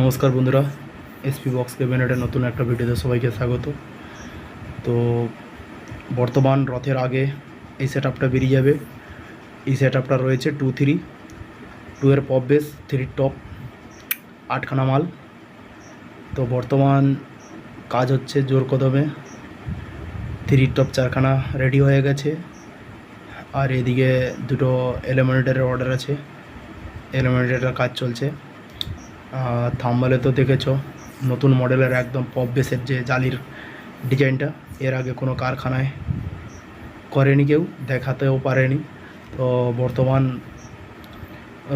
নমস্কার বন্ধুরা SP box ক্যাবিনেটের নতুন একটা ভিডিওতে সবাইকে স্বাগত। তো বর্তমান রথের আগে এই সেট আপটা বেরিয়ে যাবে। এই সেট আপটা রয়েছে টু থ্রি টু এর পপ বেস থ্রি টপ আটখানা মাল। তো বর্তমান কাজ হচ্ছে জোর কদমে থ্রি টপ চারখানা রেডি হয়ে গেছে। আর এদিকে দুটো এলিমিনেটারের অর্ডার আছে। এলিমিনেটারের কাজ চলছে। থাম্বালে তো দেখেছ, নতুন মডেলের একদম পপ বেসের যে জালির ডিজাইনটা, এর আগে কোনো কারখানায় করেনি কেউ, দেখাতেও পারেনি। তো বর্তমান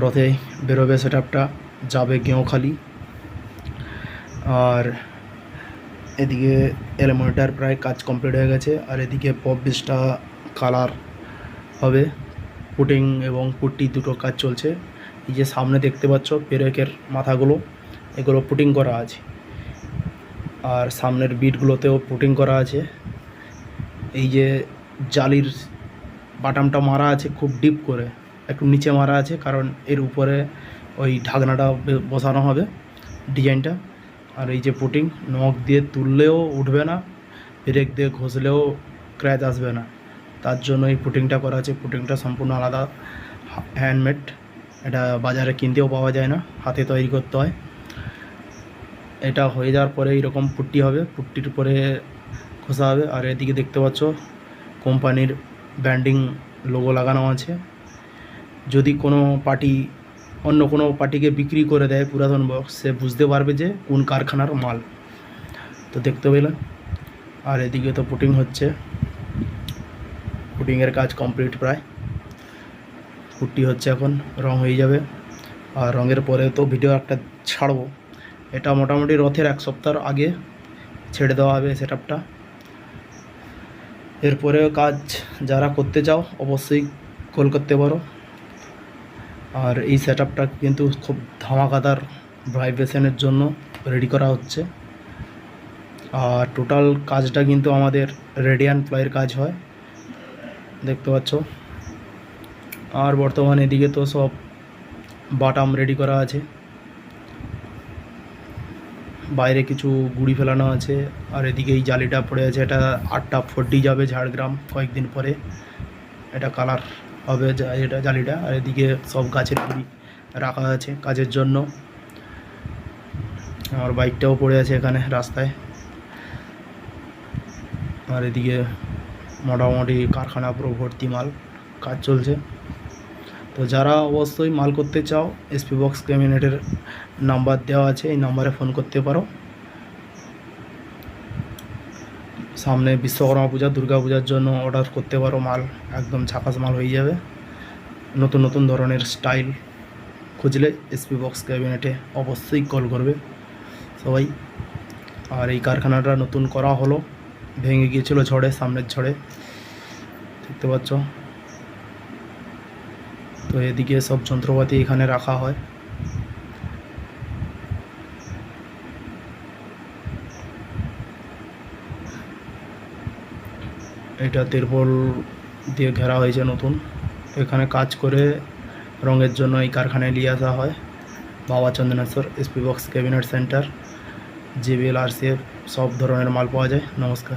রথে বেরোবে সেট আপটা যাবে গেঁওখালি। আর এদিকে এলিমিনেটার প্রায় কাজ কমপ্লিট হয়ে গেছে, আর এদিকে পপ বেসটা কালার হবে। পুটিং এবং পুট্টি দুটো কাজ চলছে। এই যে সামনে দেখতে পাচ্ছ পেরেকের মাথাগুলো, এগুলো পুটিং করা আছে। আর সামনের বিটগুলোতেও পুটিং করা আছে। এই যে জালির বাটামটা মারা আছে খুব ডিপ করে, একটু নিচে মারা আছে, কারণ এর উপরে ওই ঢাকনাটা বসানো হবে ডিজাইনটা আর এই যে পুটিং নখ দিয়ে তুললেও উঠবে না ব্রেক দিয়ে ঘষলেও ক্র্যাচ আসবে না। তার জন্য এই পুটিংটা করা আছে। পুটিংটা সম্পূর্ণ আলাদা হ্যান্ডমেড এটা বাজারে কিনতেও পাওয়া যায় না, হাতে তৈরি করতে হয়। এটা হয়ে যাওয়ার পরে এইরকম পুট্টি হবে, পুট্টির উপরে ঘষা হবে। আর এদিকে দেখতে পাচ্ছ, কোম্পানির ব্র্যান্ডিং লোগো লাগানো আছে। যদি কোনো পার্টি, অন্য কোনো পার্টিকে বিক্রি করে দেয় পুরাতন বক্স, সে বুঝতে পারবে যে কোন কারখানার মাল। তো দেখতে পেলেন। আর এদিকে তো পুটিং হচ্ছে। পুটিংয়ের কাজ কমপ্লিট প্রায়। পুট্টি হচ্ছে এখন রং হয়ে যাবে। আর রঙের পরে তো ভিডিও একটা ছাড়বো। এটা মোটামুটি রথের এক সপ্তাহ আগে ছেড়ে দেওয়া হবে সেট আপটা এরপরেও কাজ যারা করতে চাও, অবশ্যই কল করতে পারো। আর এই সেট আপটা কিন্তু খুব ধামাকাদার ভাইব্রেশনের জন্য রেডি করা হচ্ছে। আর টোটাল কাজটা কিন্তু আমাদের রেডিয়ান প্লয়ের কাজ হয়। দেখতে পাচ্ছ? আর বর্তমানে এদিকে তো সব বাটাম রেডি করা আছে। বাইরে কিছু গুড়ি ফেলানো আছে, আর এদিকে এই জালিটা পড়ে আছে, এটা আটটা ফোর্টি যাবে ঝাড়গ্রাম কয়েকদিন পরে। এটা কালার হবে এটা জালিটা, আর এদিকে সব গাছের গুড়ি রাখা আছে কাজের জন্য। আমার বাইকটাও পড়ে আছে এখানে রাস্তায়। আর এদিকে মোটামুটি কারখানা পুরো ভর্তি মাল। কাজ চলছে। তো যারা অবশ্যই মাল করতে চাও এসপি বক্স ক্যাবিনেটের নাম্বার দেওয়া আছে, এই নাম্বারে ফোন করতে পারো। সামনে বিশ্বকর্মা পূজা, দুর্গা পূজার জন্য অর্ডার করতে পারো মাল, একদম ঝাকাস মাল হয়ে যাবে। নতুন নতুন ধরনের স্টাইল খুঁজলে এসপি বক্স ক্যাবিনেটে অবশ্যই কল করবে। সবাই, আর এই কারখানাটা নতুন করা হলো, ভেঙে গিয়েছিল ঝড়ে, সামনের ঝড়ে। দেখতে পাচ্ছ? তো এদিকে সব যন্ত্রপাতি এখানে রাখা হয়। এটা তিরপল দিয়ে ঘেরা হয়েছে নতুন। এখানে কাজ করে রঙের জন্য এই কারখানায় নিয়ে আসা হয়। Baba Chandaneswar SP box cabinet centre JBL আর সব ধরনের মাল পাওয়া যায়। নমস্কার।